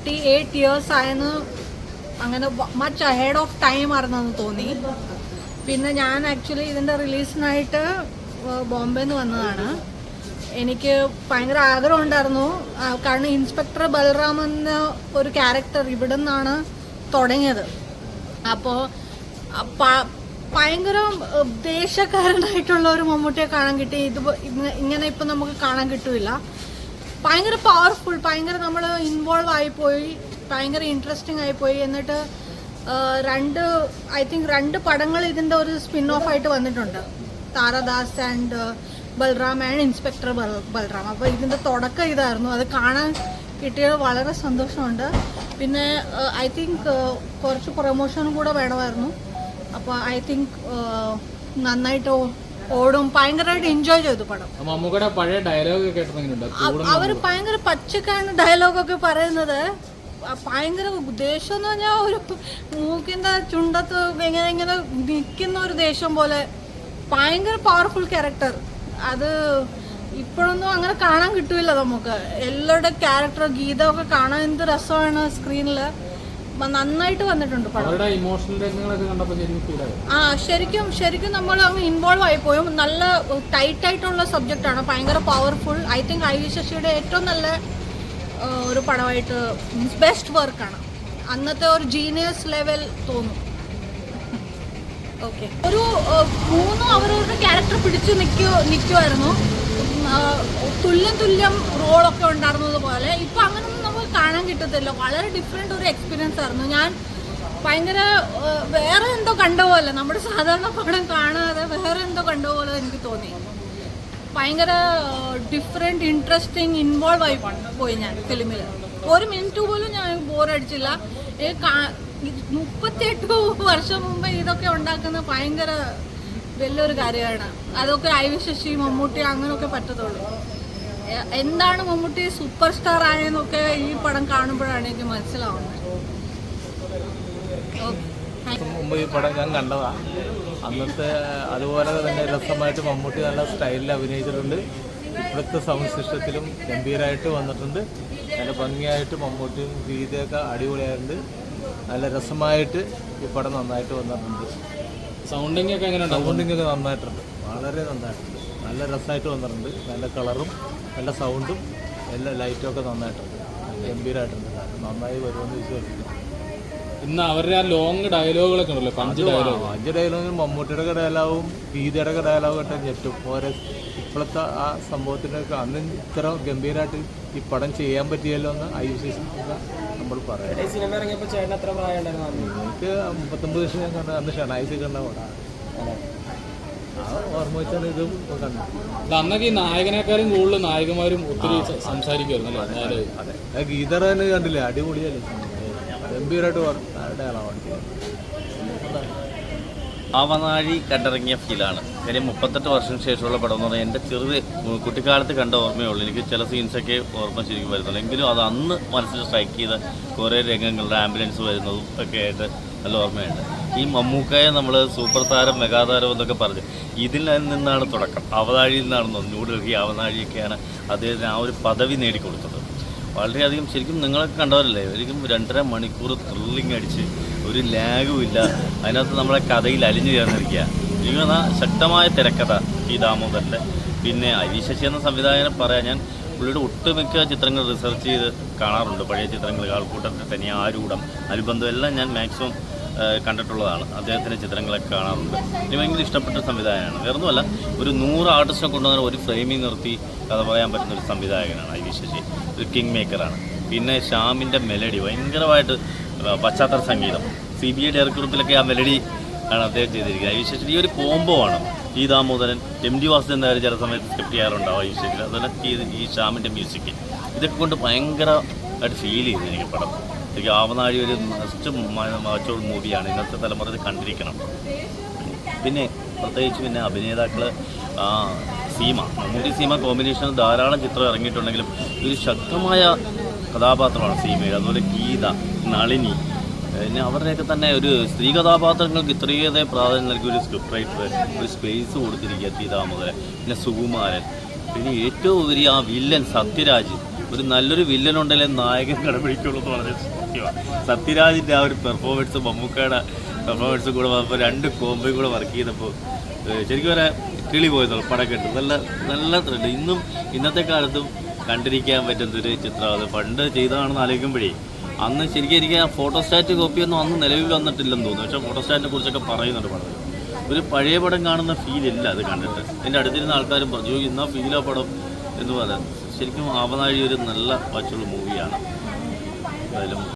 Thirty eight years ആയെന്ന് അങ്ങനെ much ahead of time ആയിരുന്നെന്ന് തോന്നി. പിന്നെ ഞാൻ ആക്ച്വലി ഇതിന്റെ റിലീസിനായിട്ട് ബോംബെ നിന്ന് വന്നതാണ്. എനിക്ക് ഭയങ്കര ആഗ്രഹം ഉണ്ടായിരുന്നു. കാരണം ഇൻസ്പെക്ടർ ബൽറാം എന്ന ഒരു ക്യാരക്ടർ ഇവിടെ നിന്നാണ് തുടങ്ങിയത് അപ്പോൾ ഭയങ്കര ദേശക്കാരനായിട്ടുള്ള ഒരു മമ്മൂട്ടിയെ കാണാൻ കിട്ടി. ഇത് ഇങ്ങനെ ഇപ്പം നമുക്ക് കാണാൻ കിട്ടില്ല. ഭയങ്കര പവർഫുൾ ഭയങ്കര നമ്മൾ ഇൻവോൾവ് ആയിപ്പോയി ഭയങ്കര ഇൻട്രസ്റ്റിംഗ് ആയിപ്പോയി. എന്നിട്ട് രണ്ട് ഐ തിങ്ക് രണ്ട് പടങ്ങൾ ഇതിന്റെ ഒരു സ്പിൻ ഓഫ് ആയിട്ട് വന്നിട്ടുണ്ട്. Tharadas and Balram and inspector Bal Balram. അപ്പോൾ ഇതിന്റെ തുടക്കം ഇതായിരുന്നു. അത് കാണാൻ കിട്ടിയത് വളരെ സന്തോഷമുണ്ട്. പിന്നെ ഐ തിങ്ക് കുറച്ച് പ്രൊമോഷനും കൂടെ വേണമായിരുന്നു. അപ്പോൾ ഐ തിങ്ക് നന്നായിട്ട് ഓടും. ഭയങ്കരമായിട്ട് എൻജോയ് ചെയ്തു പടം. മമ്മൂക്കയുടെ പഴയ ഡയലോഗ് കേട്ടത് എങ്ങനെയുണ്ട് അവ- അവർ ഭയങ്കര പച്ചക്കാണ് ഡയലോഗൊക്കെ പറയുന്നത്. ഭയങ്കര ദേഷ്യം എന്ന് പറഞ്ഞാൽ ഒരു മൂക്കിന്റെ ചുണ്ടത്ത് ഇങ്ങനെ ഇങ്ങനെ നിൽക്കുന്ന ഒരു ദേഷ്യം പോലെ. ഭയങ്കര പവർഫുൾ ക്യാരക്ടർ അത് ഇപ്പോഴൊന്നും അങ്ങനെ കാണാൻ കിട്ടൂല നമുക്ക്. എല്ലാവരുടെ ക്യാരക്ടർ ഗീത ഒക്കെ കാണാൻ എന്ത് രസമാണ് സ്ക്രീനിൽ നന്നായിട്ട് വന്നിട്ടുണ്ട് പടം. ആ ശരിക്കും ശരിക്കും നമ്മൾ അങ്ങ് ഇൻവോൾവ് ആയിപ്പോയും. നല്ല ടൈറ്റ് ആയിട്ടുള്ള സബ്ജക്റ്റ് ആണ്. ഭയങ്കര powerful I think I V ശശിയുടെ ഏറ്റവും നല്ല ഒരു പടമായിട്ട് ബെസ്റ്റ് വർക്ക് ആണ്. അന്നത്തെ ഒരു ജീനിയസ് ലെവൽ തോന്നും. ഓക്കെ ഒരു മൂന്നും അവരവരുടെ ക്യാരക്ടർ പിടിച്ചു നിൽക്കു നിൽക്കുമായിരുന്നു തുല്യം തുല്യം റോളൊക്കെ ഉണ്ടായിരുന്നത് പോലെ. ഇപ്പൊ അങ്ങനെ കാണാൻ കിട്ടത്തില്ല. വളരെ ഡിഫറെന്റ് ഒരു എക്സ്പീരിയൻസ് ആയിരുന്നു. ഞാൻ ഭയങ്കര വേറെ എന്തോ കണ്ട പോലെ നമ്മുടെ സാധാരണ പടം കാണാതെ വേറെ എന്തോ കണ്ട പോലെ എനിക്ക് തോന്നി. ഭയങ്കര ഡിഫറെന്റ് ഇൻട്രസ്റ്റിംഗ് ഇൻവോൾവ് ആയി പോയി ഞാൻ ഫിലിമിൽ ഒരു മിനിറ്റ് പോലും ഞാൻ ബോറടിച്ചില്ല മുപ്പത്തിയെട്ട് വർഷം മുമ്പ് ഇതൊക്കെ ഉണ്ടാക്കുന്ന ഭയങ്കര വലിയൊരു കാര്യമാണ്. അതൊക്കെ ഐ വി ശശി മമ്മൂട്ടി അങ്ങനെയൊക്കെ പറ്റത്തുള്ളൂ. എന്താണ് മമ്മൂട്ടി സൂപ്പർ സ്റ്റാർ ആയെന്നൊക്കെ ഈ പടം കാണുമ്പോഴാണ് എനിക്ക് മനസ്സിലാവുന്നത്. ഓക്കെ മുമ്പ് ഈ പടം ഞാൻ കണ്ടതാ. അന്നത്തെ അതുപോലെ തന്നെ രസമായിട്ട് മമ്മൂട്ടി നല്ല സ്റ്റൈലിൽ അഭിനയിച്ചിട്ടുണ്ട്. ഇപ്പോഴത്തെ സൗണ്ട് സിസ്റ്റത്തിലും ഗംഭീരമായിട്ട് വന്നിട്ടുണ്ട്. നല്ല ഭംഗിയായിട്ട് മമ്മൂട്ടിയും ഗീതയൊക്കെ അടിപൊളിയായിട്ടുണ്ട്. നല്ല രസമായിട്ട് ഈ പടം നന്നായിട്ട് വന്നിട്ടുണ്ട്. സൗണ്ടിങ് ഒക്കെ എങ്ങനെയാണ് സൗണ്ടിങ് ഒക്കെ നന്നായിട്ടുണ്ട്. വളരെ നന്നായിട്ടുണ്ട്. നല്ല രസമായിട്ട് വന്നിട്ടുണ്ട്. നല്ല കളറും നല്ല സൗണ്ടും എല്ലാ ലൈറ്റും ഒക്കെ നന്നായിട്ടുണ്ട്. ഗംഭീരമായിട്ടുണ്ട് നന്നായി വരുമെന്ന് വിശ്വസിക്കുന്നു. ഇന്ന് അവരുടെ ആ ലോങ് ഡയലോഗുകളൊക്കെ ഉണ്ടല്ലോ പഞ്ച് ഡയലോഗ് അഞ്ച് ഡയലോഗും മമ്മൂട്ടിയുടെ ഒക്കെ ഡയലോഗും ഗീതയുടെ ഒക്കെ ഡയലോഗ് ഒക്കെ ഞെട്ടും. ഓരോ ഇപ്പോഴത്തെ ആ സംഭവത്തിനൊക്കെ അന്ന് ഇത്ര ഗംഭീരമായിട്ട് ഈ പടം ചെയ്യാൻ പറ്റിയല്ലോ എന്ന് ഐ സി നമ്മൾ പറയാം? എനിക്ക് മുപ്പത്തൊമ്പത് വർഷം ഞാൻ കണ്ടത് അന്ന് ഷണായിസി കണ്ട പടം ആ ഓർമ്മ വെച്ചാൽ ഇതും കണ്ടു. ഇത് അന്നൊക്കെ ഈ നായകനേക്കാളും കൂടുതൽ നായകന്മാരും ഒത്തിരി സംസാരിക്കുമായിരുന്നു അല്ലേ? അതെ തന്നെ കണ്ടില്ലേ? അടിപൊളിയല്ലേ? ഗംഭീരമായിട്ട് ഡയലോഗാണ് ആവനാഴി കണ്ടിറങ്ങിയ ഫീലാണ്. കാര്യം മുപ്പത്തെട്ട് വർഷം ശേഷമുള്ള പടം എന്ന് പറഞ്ഞാൽ എന്റെ ചെറുത് കുട്ടിക്കാലത്ത് കണ്ട ഓർമ്മയുള്ളൂ. എനിക്ക് ചില സീൻസൊക്കെ ഓർമ്മ ശരിക്കും വരുന്നുള്ളൂ എങ്കിലും അത് അന്ന് മനസ്സിൽ സ്ട്രൈക്ക് ചെയ്ത കുറേ രംഗങ്ങളുടെ ആംബുലൻസ് വരുന്നതും ഒക്കെ ആയിട്ട് നല്ല ഓർമ്മയുണ്ട്. ഈ മമ്മൂക്കയെ നമ്മൾ സൂപ്പർ താരം മെഗാതാരം എന്നൊക്കെ പറഞ്ഞു. ഇതിൽ നിന്നാണ് തുടക്കം. അവതാഴിയിൽ നിന്നാണെന്ന് ന്യൂഡൽഹി അവതാഴിയൊക്കെയാണ് അദ്ദേഹത്തിന് ആ ഒരു പദവി നേടിക്കൊടുത്തത്. വളരെയധികം ശരിക്കും നിങ്ങളൊക്കെ കണ്ടവരല്ലേ? ശരിക്കും രണ്ടര മണിക്കൂർ ത്രില്ലിങ് അടിച്ച് ഒരു ലാഗും ഇല്ല. അതിനകത്ത് നമ്മളെ കഥയിൽ അലിഞ്ഞു ചേർന്നിരിക്കുക. പറഞ്ഞാൽ ശക്തമായ തിരക്കഥ ഈ ദാമോദരന്റെ പിന്നെ അരി ശശി എന്ന സംവിധായകനെ പറയാൻ ഞാൻ പുള്ളിയുടെ ഒട്ടുമിക്ക ചിത്രങ്ങൾ റിസർച്ച് ചെയ്ത് കാണാറുണ്ട്. പഴയ ചിത്രങ്ങൾ ആൾക്കൂട്ടത്തിൽ തന്നെ ആരൂഢം അനുബന്ധം എല്ലാം ഞാൻ മാക്സിമം കണ്ടിട്ടുള്ളതാണ്. അദ്ദേഹത്തിന്റെ ചിത്രങ്ങളൊക്കെ കാണാറുണ്ട്. എനിക്ക് ഭയങ്കര ഇഷ്ടപ്പെട്ട സംവിധായകനാണ്. വേറൊന്നുമല്ല ഒരു നൂറ് ആർട്ടിസ്റ്റിനെ കൊണ്ടുവന്ന ഒരു ഫ്രെയിമിൽ നിർത്തി കഥ പറയാൻ പറ്റുന്ന ഒരു സംവിധായകനാണ് ഐ വി ഒരു കിങ് മേക്കറാണ് പിന്നെ ശ്യാമിന്റെ മെലഡി ഭയങ്കരമായിട്ട് പശ്ചാത്തല സംഗീതം. സി ബി ഐ ഡയറക്ടറത്തിലൊക്കെ ആ മെലഡി ആണ് അദ്ദേഹം ചെയ്തിരിക്കുന്നത്. ഐ വി ഈ ഒരു കോംബോ ആണ്. ഈ ദാമോദരൻ എം ഡി വാസുദേവൻ നായർ ചില സമയത്ത് സ്ക്രിപ്റ്റ് ചെയ്യാറുണ്ടാവും ഐ വി ശശി അതുപോലെ ഈ ഈ മ്യൂസിക് ഇതൊക്കെ കൊണ്ട് ഭയങ്കരമായിട്ട് ഫീൽ ചെയ്തു എനിക്ക് പടം. ആവനാഴി ഒരു മസ്റ്റ് മാച്ചോൾ മൂവിയാണ്. ഇന്നത്തെ തലമുറയിൽ കണ്ടിരിക്കണം. പിന്നെ പ്രത്യേകിച്ച് പിന്നെ അഭിനേതാക്കൾ സീമ. മമ്മൂട്ടി സീമ കോമ്പിനേഷൻ ധാരാളം ചിത്രം ഇറങ്ങിയിട്ടുണ്ടെങ്കിലും ഒരു ശക്തമായ കഥാപാത്രമാണ് സീമയിൽ അതുപോലെ ഗീത നളിനി പിന്നെ അവരുടെയൊക്കെ തന്നെ ഒരു സ്ത്രീ കഥാപാത്രങ്ങൾക്ക് ഇത്രയേറെ പ്രാധാന്യം നൽകിയ ഒരു സ്ക്രിപ്റ്റ് റൈറ്റർ ഒരു സ്പേസ് കൊടുത്തിരിക്കുക ടി ദാമോദരൻ പിന്നെ സുകുമാരൻ. പിന്നെ ഏറ്റവും ഉപരി ആ വില്ലൻ സത്യരാജ്. ഒരു നല്ലൊരു വില്ലൻ ഉണ്ടല്ലേ നായകൻ കടപിടിക്കുള്ളൂ എന്ന് പറഞ്ഞത് സത്യമാണ്. സത്യരാജിന്റെ ആ ഒരു പെർഫോമൻസ് മമ്മൂക്കയുടെ പെർഫോമൻസും കൂടെ വന്നപ്പോൾ രണ്ട് കോമ്പയും കൂടെ വർക്ക് ചെയ്തപ്പോൾ ശരിക്കും പറയാൻ കിളി പോയതാണ് പടം കേട്ടു. നല്ല നല്ല ത്രില്ല ഇന്നും ഇന്നത്തെ കാലത്തും കണ്ടിരിക്കാൻ പറ്റുന്നൊരു ചിത്രം അത്. പണ്ട് ചെയ്തതാണെന്ന് ആലോചിക്കുമ്പോഴേ അന്ന് ശരിക്കും എനിക്ക് ആ ഫോട്ടോസ്റ്റാറ്റ് കോപ്പിയൊന്നും അന്ന് നിലവിൽ വന്നിട്ടില്ലെന്ന് തോന്നുന്നു. പക്ഷേ ഫോട്ടോസ്റ്റാറ്റിനെ കുറിച്ചൊക്കെ പറയുന്നുണ്ട് പടത്തിൽ. ഒരു പഴയ പടം കാണുന്ന ഫീൽ ഇല്ല അത് കണ്ടിട്ട്. എന്റെ അടുത്തിരുന്ന ആൾക്കാരും പറഞ്ഞു "അയ്യോ, ഇന്നാ ഫീലാ പടം എന്ന് പറയാം ശരിക്കും ആവനാഴി ഒരു നല്ല വാച്ചുള്ള മൂവിയാണ് എന്തായാലും